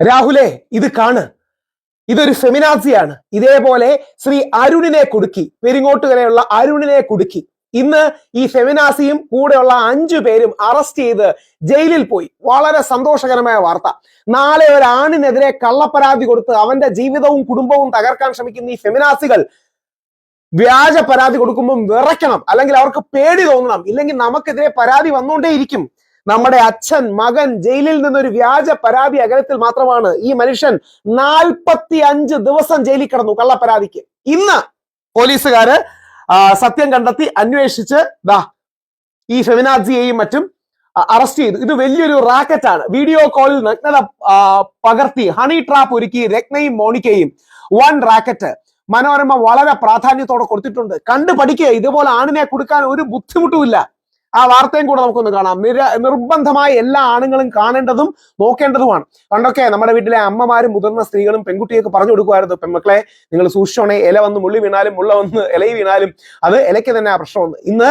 രാഹുലെ ഇത് കാണ്. ഇതൊരു ഫെമിനാസിയാണ് ഇതേപോലെ ശ്രീ അരുണിനെ കുടുക്കി പെരിങ്ങോട്ടുകരയുള്ള അരുണിനെ കുടുക്കി. ഇന്ന് ഈ ഫെമിനാസിയും കൂടെയുള്ള അഞ്ചു പേരും അറസ്റ്റ് ചെയ്ത് ജയിലിൽ പോയി. വളരെ സന്തോഷകരമായ വാർത്ത. നാളെ ഒരാണിനെതിരെ കള്ളപ്പരാതി കൊടുത്ത് അവന്റെ ജീവിതവും കുടുംബവും തകർക്കാൻ ശ്രമിക്കുന്ന ഈ ഫെമിനാസികൾ വ്യാജ പരാതി കൊടുക്കുമ്പോൾ വിറയ്ക്കണം. അല്ലെങ്കിൽ അവർക്ക് പേടി തോന്നണം. ഇല്ലെങ്കിൽ നമുക്കെതിരെ പരാതി വന്നുകൊണ്ടേയിരിക്കും. നമ്മുടെ അച്ഛൻ മകൻ ജയിലിൽ നിന്നൊരു വ്യാജ പരാതി അകലത്തിൽ മാത്രമാണ് ഈ മനുഷ്യൻ നാൽപ്പത്തി അഞ്ച് ദിവസം ജയിലിൽ കിടന്നു കള്ളപ്പരാതിക്ക്. ഇന്ന് പോലീസുകാര് സത്യം കണ്ടെത്തി അന്വേഷിച്ച് ദാ ഈ ഫെമിനാജിയെയും മറ്റും അറസ്റ്റ് ചെയ്തു. ഇത് വലിയൊരു റാക്കറ്റാണ്. വീഡിയോ കോളിൽ നഗ്നത പകർത്തി ഹണി ട്രാപ്പ് ഒരുക്കി രത്നയും മോണിക്കയും. One racket. മനോരമ വളരെ പ്രാധാന്യത്തോടെ കൊടുത്തിട്ടുണ്ട്. കണ്ടു പഠിക്കുക ഇതുപോലെ ആണിനെ കൊടുക്കാൻ ഒരു ബുദ്ധിമുട്ടുമില്ല. ആ വാർത്തയും കൂടെ നമുക്കൊന്ന് കാണാം. നിര നിർബന്ധമായി എല്ലാ ആണുങ്ങളും കാണേണ്ടതും നോക്കേണ്ടതുമാണ്. പണ്ടൊക്കെ നമ്മുടെ വീട്ടിലെ അമ്മമാരും മുതിർന്ന സ്ത്രീകളും പെൺകുട്ടിയൊക്കെ പറഞ്ഞു കൊടുക്കുമായിരുന്നു. പെൺമക്കളെ നിങ്ങൾ സൂക്ഷിച്ചോണേ ഇല വന്ന് മുള്ളി വീണാലും മുള്ള വന്ന് ഇലയി വീണാലും അത് ഇലയ്ക്ക് തന്നെ ആ പ്രശ്നമുണ്ട് ഇന്ന്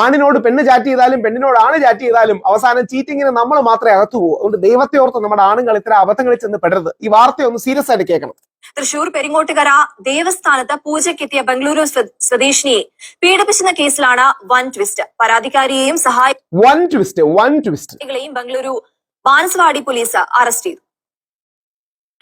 ആണിനോട് പെണ്ണ് ചാറ്റ് ചെയ്താലും പെണ്ണിനോട് ആണ് ചാറ്റ് ചെയ്താലും അവസാനം ചീറ്റിങ്ങിന് നമ്മൾ മാത്രമേ അകത്തു പോകൂ. അതുകൊണ്ട് ദൈവത്തെ ഓർത്ത് നമ്മുടെ ആണുങ്ങൾ ഇത്ര അബദ്ധങ്ങളിൽ ചെന്ന് പെടരുത്. ഈ വാർത്തയൊന്ന് സീരിയസ് ആയിട്ട് കേൾക്കണം. തൃശൂർ പെരിങ്ങോട്ടുകര ദേവസ്ഥാനത്ത് പൂജയ്ക്കെത്തിയ ബംഗളൂരു സ്വ- സ്വദേശിനിയെ പീഡിപ്പിച്ചെന്ന കേസിലാണ് വൻ ട്വിസ്റ്റ് പരാതിക്കാരിയെയും സഹായികളെയും ബംഗളൂരു ബാനസവാടി പോലീസ് അറസ്റ്റ് ചെയ്തു.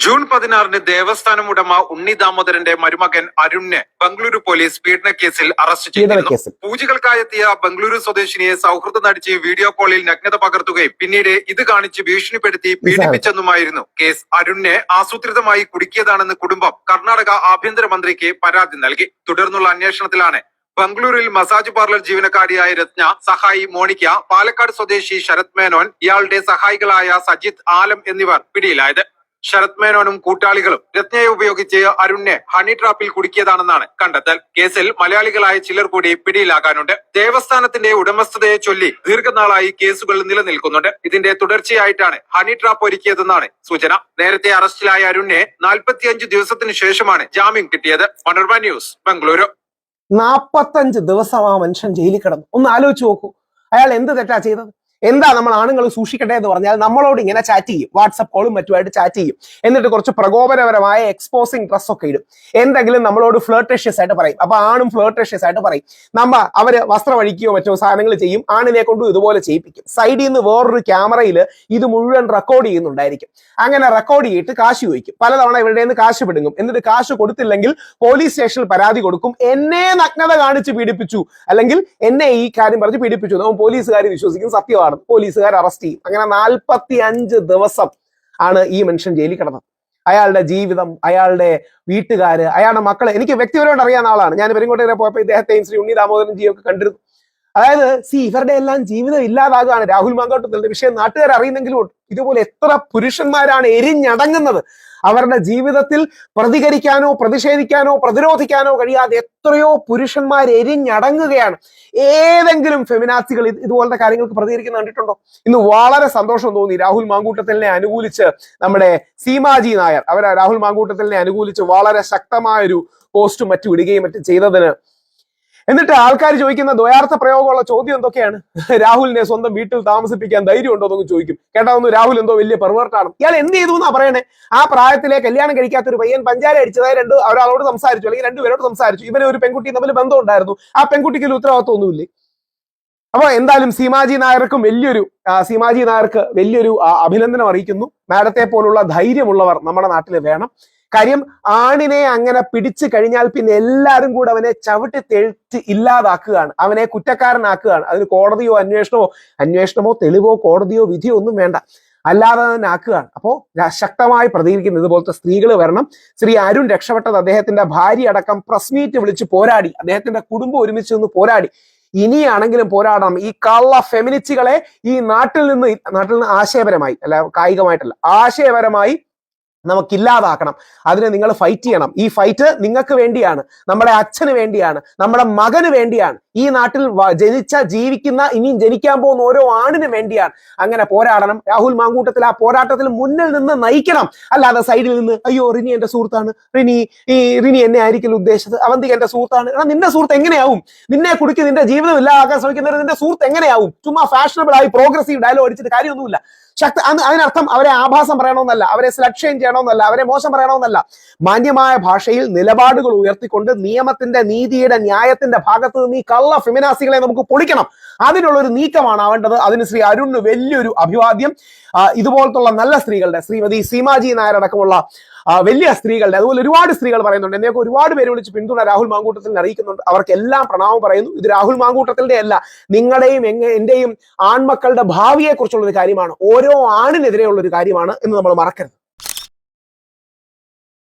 ജൂൺ പതിനാറിന് ദേവസ്ഥാനം ഉടമ ഉണ്ണി ദാമോദരന്റെ മരുമകൻ അരുണിനെ ബംഗളൂരു പോലീസ് പീഡന കേസിൽ അറസ്റ്റ് ചെയ്തിരുന്നു. പൂജകൾക്കായെത്തിയ ബംഗളൂരു സ്വദേശിനിയെ സൗഹൃദം നടിച്ച് വീഡിയോ കോളിൽ നഗ്നത പകർത്തുകയും പിന്നീട് ഇത് കാണിച്ച് ഭീഷണിപ്പെടുത്തി പീഡിപ്പിച്ചെന്നുമായിരുന്നു. കേസ് അരുണിനെ ആസൂത്രിതമായി കുടുക്കിയതാണെന്ന് കുടുംബം കർണാടക ആഭ്യന്തരമന്ത്രിക്ക് പരാതി നൽകി. തുടർന്നുള്ള അന്വേഷണത്തിലാണ് ബംഗളൂരുവിൽ മസാജ് പാർലർ ജീവനക്കാരിയായ രത്ന സഹായി മോണിക്ക പാലക്കാട് സ്വദേശി ശരത് മേനോൻ ഇയാളുടെ സഹായികളായ സജിത് ആലം എന്നിവർ പിടിയിലായത്. ശരത് മേനോനും കൂട്ടാളികളും രത്നയെ ഉപയോഗിച്ച് അരുണിനെ ഹണി ട്രാപ്പിൽ കുടുക്കിയതാണെന്നാണ് കണ്ടെത്തൽ. കേസിൽ മലയാളികളായ ചിലർ കൂടി പിടിയിലാകാനുണ്ട്. ദേവസ്ഥാനത്തിന്റെ ഉടമസ്ഥതയെ ചൊല്ലി ദീർഘനാളായി കേസുകൾ നിലനിൽക്കുന്നുണ്ട്. ഇതിന്റെ തുടർച്ചയായിട്ടാണ് ഹണി ട്രാപ്പ് ഒരുക്കിയതെന്നാണ് സൂചന. നേരത്തെ അറസ്റ്റിലായ അരുണിനെ നാൽപ്പത്തിയഞ്ച് ദിവസത്തിന് ശേഷമാണ് ജാമ്യം കിട്ടിയത്. മനോർമ ന്യൂസ് ബംഗളൂരു. നാപ്പത്തഞ്ച് ദിവസം ആ മനുഷ്യൻ ജയിലിൽ കിടന്നു. ഒന്ന് ആലോചിച്ച് നോക്കൂ. അയാൾ എന്ത് തെറ്റാ ചെയ്തത്? എന്താ നമ്മൾ ആണുങ്ങൾ സൂക്ഷിക്കട്ടെ എന്ന് പറഞ്ഞാൽ നമ്മളോട് ഇങ്ങനെ ചാറ്റ് ചെയ്യും. വാട്സപ്പ് കോളും മറ്റുമായിട്ട് ചാറ്റ് ചെയ്യും. എന്നിട്ട് കുറച്ച് പ്രകോപനപരമായ എക്സ്പോസിങ് ഡ്രസ് ഒക്കെ ഇടും. എന്തെങ്കിലും നമ്മളോട് ഫ്ലേർട്ടേഷ്യസ് ആയിട്ട് പറയും. അപ്പൊ ആണും ഫ്ലേർട്ടേഷ്യസ് ആയിട്ട് പറയും. നമ്മ അവർ വസ്ത്രം അഴിക്കുകയോ മറ്റോ സാധനങ്ങൾ ചെയ്യും. ആണിനെ കൊണ്ടും ഇതുപോലെ ചെയ്യിപ്പിക്കും. സൈഡിൽ നിന്ന് വേറൊരു ക്യാമറയിൽ ഇത് മുഴുവൻ റെക്കോർഡ് ചെയ്യുന്നുണ്ടായിരിക്കും. അങ്ങനെ റെക്കോർഡ് ചെയ്തിട്ട് കാശ് ചോദിക്കും. പലതവണ ഇവരുടെ നിന്ന് കാശ് പിടുങ്ങും. എന്നിട്ട് കാശ് കൊടുത്തില്ലെങ്കിൽ പോലീസ് സ്റ്റേഷനിൽ പരാതി കൊടുക്കും. എന്നെ നഗ്നത കാണിച്ച് പീഡിപ്പിച്ചു. അല്ലെങ്കിൽ എന്നെ ഈ കാര്യം പറഞ്ഞ് പീഡിപ്പിച്ചു. പോലീസുകാർ വിശ്വസിക്കും. സത്യമാണ് പോലീസുകാർ അറസ്റ്റ് ചെയ്യും. അങ്ങനെ നാൽപ്പത്തി അഞ്ച് ദിവസം ആണ് ഈ മനുഷ്യൻ ജയിലിൽ കിടന്നത്. അയാളുടെ ജീവിതം അയാളുടെ വീട്ടുകാര് അയാളുടെ മക്കളെ. എനിക്ക് വ്യക്തിപരമായിട്ട് അറിയാവുന്ന ആളാണ്. ഞാൻ പെരുങ്കോട്ടേരെ പോയപ്പോൾ ഇദ്ദേഹത്തെയും ശ്രീ ഉണ്ണി ദാമോദരൻ ജിയൊക്കെ കണ്ടിരുന്നു. അതായത് സി ഇവരുടെ എല്ലാം ജീവിതം ഇല്ലാതാകുകയാണ് രാഹുൽ മാങ്കോട്ടത്തിന്റെ വിഷയം നാട്ടുകാർ അറിയുന്നെങ്കിലും ഇതുപോലെ എത്ര പുരുഷന്മാരാണ് എരിഞ്ഞടങ്ങുന്നത്. അവരുടെ ജീവിതത്തിൽ പ്രതികരിക്കാനോ പ്രതിഷേധിക്കാനോ പ്രതിരോധിക്കാനോ കഴിയാതെ എത്രയോ പുരുഷന്മാർ എരിഞ്ഞടങ്ങുകയാണ്. ഏതെങ്കിലും ഫെമിനാസികൾ ഇതുപോലത്തെ കാര്യങ്ങൾക്ക് പ്രതികരിക്കുന്ന കണ്ടിട്ടുണ്ടോ? ഇന്ന് വളരെ സന്തോഷം തോന്നി രാഹുൽ മാങ്കൂട്ടത്തിലിനെ അനുകൂലിച്ച് നമ്മുടെ സീമാജി നായർ. അവരെ രാഹുൽ മാങ്കൂട്ടത്തിലിനെ അനുകൂലിച്ച് വളരെ ശക്തമായൊരു പോസ്റ്റും മറ്റു വിടുകയും മറ്റും ചെയ്തതിന് എന്നിട്ട് ആൾക്കാർ ചോദിക്കുന്ന ദ്വയാർത്ഥ പ്രയോഗമുള്ള ചോദ്യം എന്തൊക്കെയാണ്? രാഹുലിനെ സ്വന്തം വീട്ടിൽ താമസിപ്പിക്കാൻ ധൈര്യം ഉണ്ടോ എന്നൊക്കെ ചോദിക്കും. കേട്ടാ ഒന്ന് രാഹുൽ എന്തോ വലിയ പെർവേർട്ടാണ് ഇയാൾ എന്ത് ചെയ്തു എന്നാ പറയണേ? ആ പ്രായത്തിലെ കല്യാണം കഴിക്കാത്ത ഒരു പയ്യൻ പഞ്ചാര അടിച്ചതായി രണ്ട് ഒരാളോട് സംസാരിച്ചു അല്ലെങ്കിൽ രണ്ടുപേരോട് സംസാരിച്ചു. ഇവനെ ഒരു പെൺകുട്ടി തമ്മിൽ ബന്ധം ഉണ്ടായിരുന്നു ആ പെൺകുട്ടിക്ക് ഒരു ഉത്തരവാദിത്വം ഒന്നുമില്ലേ അപ്പൊ എന്തായാലും സീമാജി നായർക്കും വലിയൊരു സീമാജി നായർക്ക് വലിയൊരു അഭിനന്ദനം അറിയിക്കുന്നു. മാഡത്തെ പോലുള്ള ധൈര്യമുള്ളവർ നമ്മുടെ നാട്ടിൽ വേണം. കാര്യം ആണിനെ അങ്ങനെ പിടിച്ചു കഴിഞ്ഞാൽ പിന്നെ എല്ലാവരും കൂടെ അവനെ ചവിട്ടി തെഴുത്തി ഇല്ലാതാക്കുകയാണ്. അവനെ കുറ്റക്കാരനാക്കുകയാണ്. അതിന് കോടതിയോ അന്വേഷണമോ അന്വേഷണമോ തെളിവോ കോടതിയോ വിധിയോ ഒന്നും വേണ്ട. അല്ലാതെ തന്നെ ആക്കുകയാണ് അപ്പോ ശക്തമായി പ്രതികരിക്കുന്ന ഇതുപോലത്തെ സ്ത്രീകൾ വരണം. ശ്രീ അരുൺ രക്ഷപ്പെട്ടത് അദ്ദേഹത്തിന്റെ ഭാര്യ അടക്കം പ്രസ് മീറ്റ് വിളിച്ച് പോരാടി. അദ്ദേഹത്തിന്റെ കുടുംബം ഒരുമിച്ച് നിന്ന് പോരാടി. ഇനിയാണെങ്കിലും പോരാടണം. ഈ കള്ള ഫെമിനിസ്റ്റുകളെ ഈ നാട്ടിൽ നിന്ന് നാട്ടിൽ നിന്ന് ആശയപരമായി അല്ല കായികമായിട്ടല്ല ആശയപരമായി നമുക്കില്ലാതാക്കണം. അതിനെ നിങ്ങൾ ഫൈറ്റ് ചെയ്യണം. ഈ ഫൈറ്റ് നിങ്ങൾക്ക് വേണ്ടിയാണ് നമ്മുടെ അച്ഛന് വേണ്ടിയാണ് നമ്മുടെ മകന് വേണ്ടിയാണ്. ഈ നാട്ടിൽ ജനിച്ച ജീവിക്കുന്ന ഇനിയും ജനിക്കാൻ പോകുന്ന ഓരോ ആണിനും വേണ്ടിയാണ് അങ്ങനെ പോരാടണം. രാഹുൽ മാങ്കൂട്ടത്തിൽ ആ പോരാട്ടത്തിൽ മുന്നിൽ നിന്ന് നയിക്കണം. അല്ലാതെ സൈഡിൽ നിന്ന് അയ്യോ റിനി എന്റെ സുഹൃത്താണ്. റിനി ഈ റിനി എന്നെ ആയിരിക്കില്ല ഉദ്ദേശിച്ചത്. അവന്തിക എന്റെ സുഹൃത്താണ്. എടാ നിന്റെ സുഹൃത്ത് എങ്ങനെയാവും? നിന്നെ കുടുക്കി നിന്റെ ജീവിതം ഇല്ലാതാക്കാൻ ശ്രമിക്കുന്നവർ നിന്റെ സുഹൃത്ത് എങ്ങനെയാവും? ചുമ്മാ ഫാഷനബിൾ ആയി പ്രോഗ്രസീവ് ഡയലോഗ് അടിച്ചിട്ട് കാര്യമൊന്നുമില്ല. ശക്തി അത് അതിനർത്ഥം അവരെ ആഭാസം പറയണമെന്നല്ല അവരെ സെലക്ഷൻ ചെയ്യണമെന്നല്ല അവരെ മോശം പറയണമെന്നല്ല. മാന്യമായ ഭാഷയിൽ നിലപാടുകൾ ഉയർത്തിക്കൊണ്ട് നിയമത്തിന്റെ നീതിയുടെ ന്യായത്തിന്റെ ഭാഗത്ത് നിന്ന് ഈ കള്ള ഫിമിനാസികളെ നമുക്ക് പൊളിക്കണം. അതിനുള്ള ഒരു നീക്കമാണ് ആവേണ്ടത് അതിന് ശ്രീ അരുണിന് വലിയൊരു അഭിവാദ്യം. ഇതുപോലത്തുള്ള നല്ല സ്ത്രീകളുടെ ശ്രീമതി സീമാജി നായർ അടക്കമുള്ള വലിയ സ്ത്രീകളുടെ അതുപോലെ ഒരുപാട് സ്ത്രീകൾ പറയുന്നുണ്ട്. എന്നെയൊക്കെ ഒരുപാട് പേര് വിളിച്ച് പിന്തുണ രാഹുൽ മാങ്കൂട്ടത്തിൽ അറിയിക്കുന്നുണ്ട്. അവർക്കെല്ലാം പ്രണാമം പറയുന്നു. ഇത് രാഹുൽ മാങ്കൂട്ടത്തിന്റെ അല്ല. നിങ്ങളുടെയും എന്റെയും ആൺമക്കളുടെ ഭാവിയെ കുറിച്ചുള്ള ഒരു കാര്യമാണ്. ഓരോ ആണിനെതിരെയുള്ള ഒരു കാര്യമാണ് എന്ന് നമ്മൾ മറക്കരുത്.